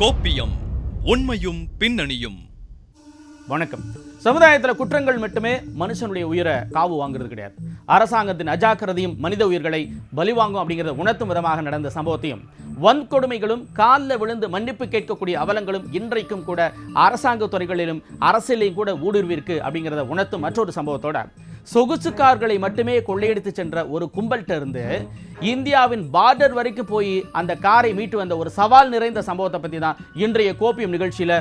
கோப்பியம் உண்மையும் பின்னணியும். வணக்கம். சமுதாயத்தில் குற்றங்கள் மட்டுமே மனுஷனுடைய உயிரை காவு வாங்குறது கிடையாது. அரசாங்கத்தின் அஜாக்கிரதையும் மனித உயிர்களை பலிவாங்கும் அப்படிங்கிறத உணர்த்தும் விதமாக நடந்த சம்பவத்தையும் வன்கொடுமைகளும் காலில் விழுந்து மன்னிப்பு கேட்கக்கூடிய அவலங்களும் இன்றைக்கும் கூட அரசாங்க துறைகளிலும் அரசியலையும் கூட ஊடுருவிருக்கு அப்படிங்கிறத உணர்த்தும் மற்றொரு சம்பவத்தோட சொகுசு கார்களை மட்டுமே கொள்ளையடித்து சென்ற ஒரு கும்பல்கிட்ட இருந்து இந்தியாவின் பார்டர் வரைக்கும் போய் அந்த காரை மீட்டு வந்த ஒரு சவால் நிறைந்த சம்பவத்தை பற்றி தான் இன்றைய கோப்பியம் நிகழ்ச்சியில்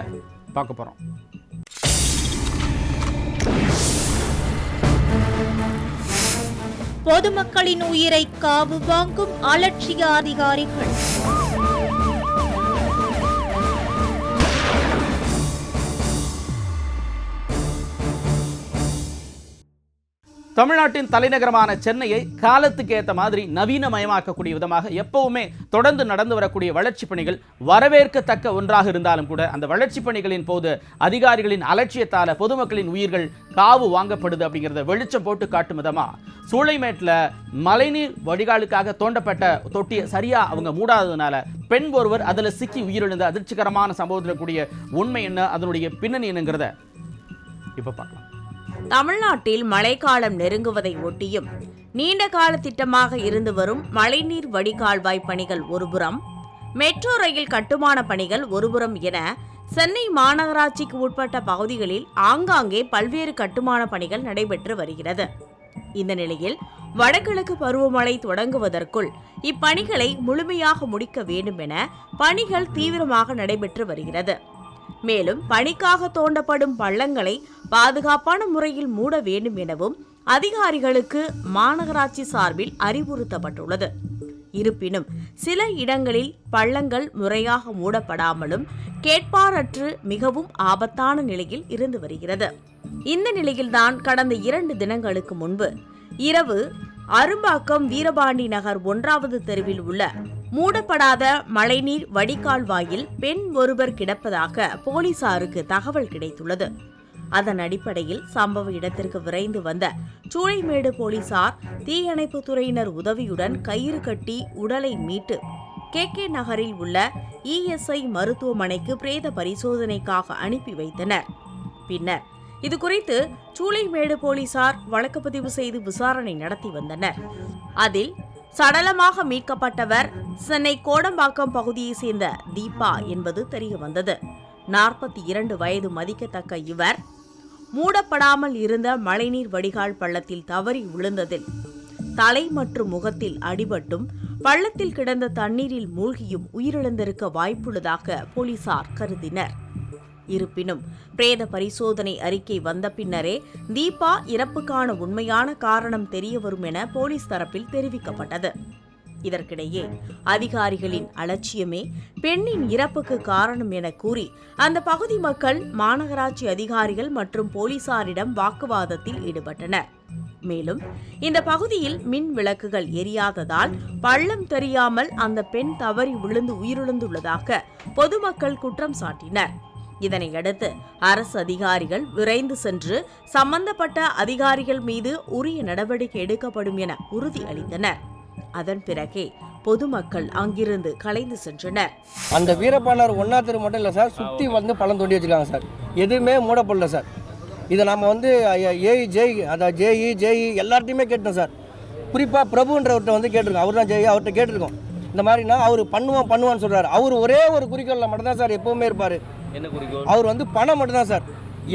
பார்க்க போகிறோம் பொதுமக்களின் உயிரை காவு வாங்கும் அலட்சிய அதிகாரிகள். தமிழ்நாட்டின் தலைநகரமான சென்னையை காலத்துக்கு ஏற்ற மாதிரி நவீனமயமாக்கக்கூடிய விதமாக எப்பவுமே தொடர்ந்து நடந்து வரக்கூடிய வளர்ச்சி பணிகள் வரவேற்கத்தக்க ஒன்றாக இருந்தாலும் கூட அந்த வளர்ச்சி பணிகளின் போது அதிகாரிகளின் அலட்சியத்தால் பொதுமக்களின் உயிர்கள் காவு வாங்கப்படுது அப்படிங்கிறத வெளிச்சம் போட்டு காட்டும் விதமாக சூளைமேட்டில் மழைநீர் வடிகாலுக்காக தோண்டப்பட்ட தொட்டியை சரியா அவங்க மூடாததுனால பெண் ஒருவர் அதில் சிக்கி உயிரிழந்த அதிர்ச்சிகரமான சம்பவத்தில் கூடிய உண்மை என்ன? அதனுடைய பின்னணி என்னங்கிறத இப்போ பார்க்கலாம். தமிழ்நாட்டில் மழைக்காலம் நெருங்குவதை ஒட்டியும் நீண்ட கால திட்டமாக இருந்து வரும் மழைநீர் வடிகால்வாய் பணிகள் ஒருபுறம் மெட்ரோ ரயில் கட்டுமான பணிகள் ஒருபுறம் என சென்னை மாநகராட்சிக்கு உட்பட்ட பகுதிகளில் ஆங்காங்கே பல்வேறு கட்டுமான பணிகள் நடைபெற்று வருகிறது. இந்த நிலையில் வடகிழக்கு பருவமழை தொடங்குவதற்குள் இப்பணிகளை முழுமையாக முடிக்க வேண்டும் என பணிகள் தீவிரமாக நடைபெற்று வருகிறது. மேலும் பணிக்காக தோண்டப்படும் பள்ளங்களை பாதுகாப்பான முறையில் மூட வேண்டும் எனவும் அதிகாரிகளுக்கு மாநகராட்சி சார்பில் அறிவுறுத்தப்பட்டுள்ளது. இருப்பினும் சில இடங்களில் பள்ளங்கள் முறையாக மூடப்படாமலும் கேட்பாரற்று மிகவும் ஆபத்தான நிலையில் இருந்து வருகிறது. இந்த நிலையில்தான் கடந்த இரண்டு தினங்களுக்கு முன்பு இரவு அரும்பாக்கம் வீரபாண்டி நகர் ஒன்றாவது தெருவில் உள்ள மூடப்படாத மழைநீர் வடிகால்வாயில் பெண் ஒருவர் கிடப்பதாக போலீசாருக்கு தகவல் கிடைத்துள்ளது. அதன் அடிப்படையில் சம்பவ இடத்திற்கு விரைந்து வந்த சூளைமேடு போலீசார் தீயணைப்புத் துறையினர் உதவியுடன் கயிறு கட்டி உடலை மீட்டு கே கே நகரில் உள்ள இஎஸ்ஐ மருத்துவமனைக்கு பிரேத பரிசோதனைக்காக அனுப்பி வைத்தனர். பின்னர் இது குறித்து சூளைமேடு போலீசார் வழக்கு பதிவு செய்து விசாரணை நடத்தி வந்தனர். அதில் சடலமாக மீட்கப்பட்டவர் சென்னை கோடம்பாக்கம் பகுதியைச் சேர்ந்த தீபா என்பது தெரிய வந்தது நாற்பத்தி இரண்டு வயது மதிக்கத்தக்க இவர் மூடப்படாமல் இருந்த மழைநீர் வடிகால் பள்ளத்தில் தவறி விழுந்ததில் தலை மற்றும் முகத்தில் அடிபட்டும் பள்ளத்தில் கிடந்த தண்ணீரில் மூழ்கியும் உயிரிழந்திருக்க வாய்ப்புள்ளதாக போலீசார் கருதினர். இருப்பினும் பிரேத பரிசோதனை அறிக்கை வந்த பின்னரே தீபா இறப்புக்கான உண்மையான காரணம் தெரிய வரும் என போலீஸ் தரப்பில் தெரிவிக்கப்பட்டது. இதற்கிடையே அதிகாரிகளின் அலட்சியமே பெண்ணின் இறப்புக்கு காரணம் என கூறி அந்த பகுதி மக்கள் மாநகராட்சி அதிகாரிகள் மற்றும் போலீசாரிடம் வாக்குவாதத்தில் ஈடுபட்டனர். மேலும் இந்த பகுதியில் மின் விளக்குகள் எரியாததால் பள்ளம் தெரியாமல் அந்த பெண் தவறி விழுந்து உயிரிழந்துள்ளதாக பொதுமக்கள் குற்றம் சாட்டினர். இதனையடுத்து அரசு அதிகாரிகள் விரைந்து சென்று சம்பந்தப்பட்ட அதிகாரிகள் மீது உரிய நடவடிக்கை எடுக்கப்படும் என உறுதியளித்தனர் அதன் பிறகே பொதுமக்கள் அங்கிருந்து கலைந்து சென்றனர். அந்த வீரப்பாளர் ஒன்றா தெரு மட்டும் இல்லை சார் சுற்றி வந்து பழம் தோண்டி வச்சுருக்காங்க சார். எதுவுமே மூடப்படல சார். இதை நம்ம வந்து ஏஇ ஜெய் அதான் ஜேஇ ஜேஇ எல்லார்ட்டையுமே கேட்டோம் சார். குறிப்பாக பிரபுன்றவர்கிட்ட வந்து கேட்டிருக்கோம். அவர் தான் ஜெய் அவர்கிட்ட கேட்டிருக்கோம். இந்த மாதிரினா அவர் பண்ணுவான் பண்ணுவான்னு சொல்கிறார் அவர் ஒரே ஒரு குறிக்கோளில் மட்டும்தான் சார் எப்போவுமே இருப்பார். என்ன குறிக்கோள்? அவர் வந்து பணம் மட்டும்தான் சார்.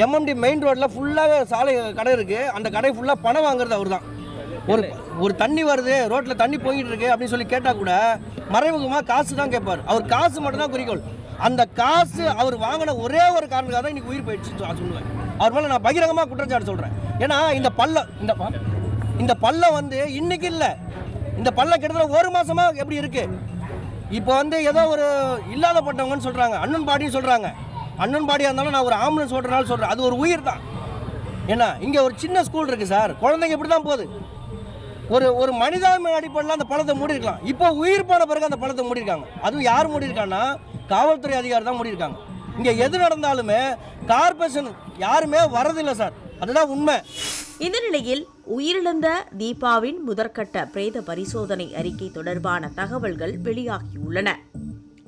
எம்எம்டி மெயின் ரோட்டில் ஃபுல்லாக சாலை கடை இருக்குது அந்த கடை ஃபுல்லாக பணம் வாங்குறது அவர் தான் ஒரு ஒரு தண்ணி வருது ரோட்டில் தண்ணி போயிட்டு இருக்கு அப்படின்னு சொல்லி கேட்டால் கூட மறைமுகமாக காசு தான் கேட்பார் அவர் காசு மட்டும் தான் குறிக்கோள். அந்த காசு அவர் வாங்கின ஒரே ஒரு காரணத்துக்காக தான் இன்னைக்கு உயிர் போயிடுச்சு சொல்லுவேன். அவர் மேலே நான் பகிரங்கமாக குற்றச்சாட்டு சொல்கிறேன் ஏன்னா இந்த பள்ளம் இந்த இந்த பள்ளம் வந்து இன்னைக்கு இல்லை. இந்த பள்ளம் கிட்டத்தட்ட ஒரு மாசமா எப்படி இருக்கு? இப்போ வந்து ஏதோ ஒரு இல்லாத பட்டவங்கன்னு சொல்கிறாங்க அண்ணன் பாடின்னு சொல்கிறாங்க அண்ணன் பாடியாக இருந்தாலும் நான் ஒரு ஆம்புலன்ஸ் ஓட்டுறனால சொல்கிறேன் அது ஒரு உயிர் தான். ஏன்னா இங்கே ஒரு சின்ன ஸ்கூல் இருக்குது சார். குழந்தைங்க இப்படி தான் போகுது. ஒரு ஒரு மனிதாபிமை அடிப்படையில் அந்த பழத்தை மூடிருக்கலாம் இப்போ உயிர் போன பிறகு அந்த பழத்தை மூடிருக்காங்க அதுவும் யார் மூடிருக்காங்கன்னா காவல்துறை அதிகாரி தான் மூடிருக்காங்க இங்கே எது நடந்தாலுமே கார்பரேஷன் யாருமே வரதில்லை சார். அதுதான் உண்மை. இந்த நிலையில் உயிரிழந்த தீபாவின் முதற்கட்ட பிரேத பரிசோதனை அறிக்கை தொடர்பான தகவல்கள் வெளியாகியுள்ளன.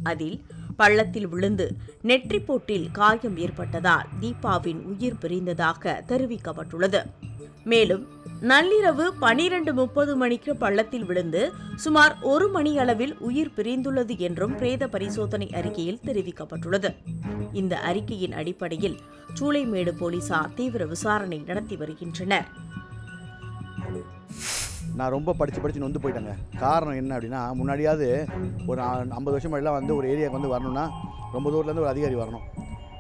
அதில் பள்ளத்தில் விழுந்து நெற்றிப்போட்டில் காயம் ஏற்பட்டதால் தீபாவின் உயிர் பிரிந்ததாக தெரிவிக்கப்பட்டுள்ளது. மேலும் நள்ளிரவு பனிரெண்டு முப்பது மணிக்கு பள்ளத்தில் விழுந்து சுமார் ஒரு மணி அளவில் உயிர் பிரிந்துள்ளது என்றும் பிரேத பரிசோதனை அறிக்கையில் தெரிவிக்கப்பட்டுள்ளது. இந்த அறிக்கையின் அடிப்படையில் சூளைமேடு போலீசார் தீவிர விசாரணை நடத்தி வருகின்றனர். நான் ரொம்ப படித்து படித்து நொந்து போயிட்டேங்க. காரணம் என்ன அப்படின்னா முன்னாடியாவது ஒரு ஐம்பது வருஷம் முன்னாடிலாம் வந்து ஒரு ஏரியாவுக்கு வந்து வரணும்னா ரொம்ப தூரத்துலேருந்து ஒரு அதிகாரி வரணும்.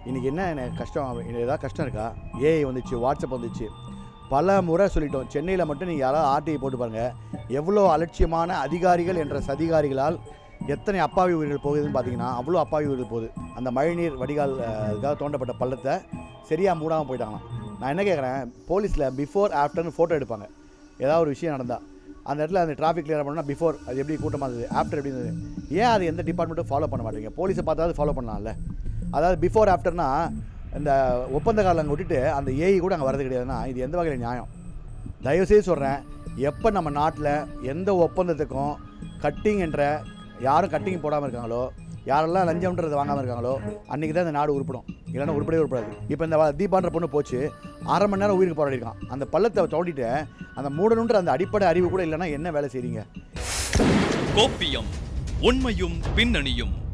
இன்றைக்கி என்ன எனக்கு கஷ்டம்? ஏதாவது கஷ்டம் இருக்கா? ஏஐ வந்துச்சு வாட்ஸ்அப் வந்துச்சு. பல முறை சொல்லிட்டோம். சென்னையில் மட்டும் நீங்கள் யாராவது ஆர்டிஐ போட்டு பாருங்கள் எவ்வளோ அலட்சியமான அதிகாரிகள் என்ற சதிகாரிகளால் எத்தனை அப்பாவி உயிர்கள் போகுதுன்னு பார்த்தீங்கன்னா அவ்வளோ அப்பாவி உயிர்கள் போகுது. அந்த மழைநீர் வடிகால் இதுக்காக தோண்டப்பட்ட பள்ளத்தை சரியாக மூடாமல் போயிட்டாங்களாம். நான் என்ன கேட்குறேன் போலீஸில் பிஃபோர் ஆஃப்டர்னு ஃபோட்டோ எடுப்பாங்க. ஏதாவது ஒரு விஷயம் நடந்தால் அந்த இடத்துல அந்த டிராஃபிக் கிளியர் பண்ணால் பிஃபோர் அது எப்படி கூட்டமாக இருந்தது ஆஃப்டர் எப்படி இருந்தது ஏன் அது எந்த டிபார்ட்மெண்ட்டும் ஃபாலோ பண்ண மாட்டேங்க? போலீஸை பார்த்தாவது ஃபாலோ பண்ணலாம்ல. அதாவது பிஃபோர் ஆஃப்டர்னா இந்த ஒப்பந்தக்காரில் அங்கே விட்டுட்டு அந்த ஏஐ கூட அங்கே வரது கிடையாதுன்னா இது எந்த வகையில் நியாயம்? தயவுசெய்து சொல்கிறேன் எப்போ நம்ம நாட்டில் எந்த ஒப்பந்தத்துக்கும் கட்டிங் என்ற யாரும் கட்டிங் போடாமல் இருக்காங்களோ யாரெல்லாம் லஞ்சம்ன்றது வாங்காமல் இருக்காங்களோ அன்றைக்கி தான் இந்த நாடு உருப்படும். இல்லைன்னா உருப்படவே உருப்படாது. இப்போ இந்த தீபான்ற பொண்ணு போச்சு அரை மணி நேரம் உயிருக்கு போராடிருக்கான் அந்த பள்ளத்தை தோண்டிட்டு அந்த மூடணுன்ற அந்த அடிப்படை அறிவு கூட இல்லைன்னா என்ன வேலை செய்கிறீங்க கோப்பியம் உண்மையும் பின்னணியும்.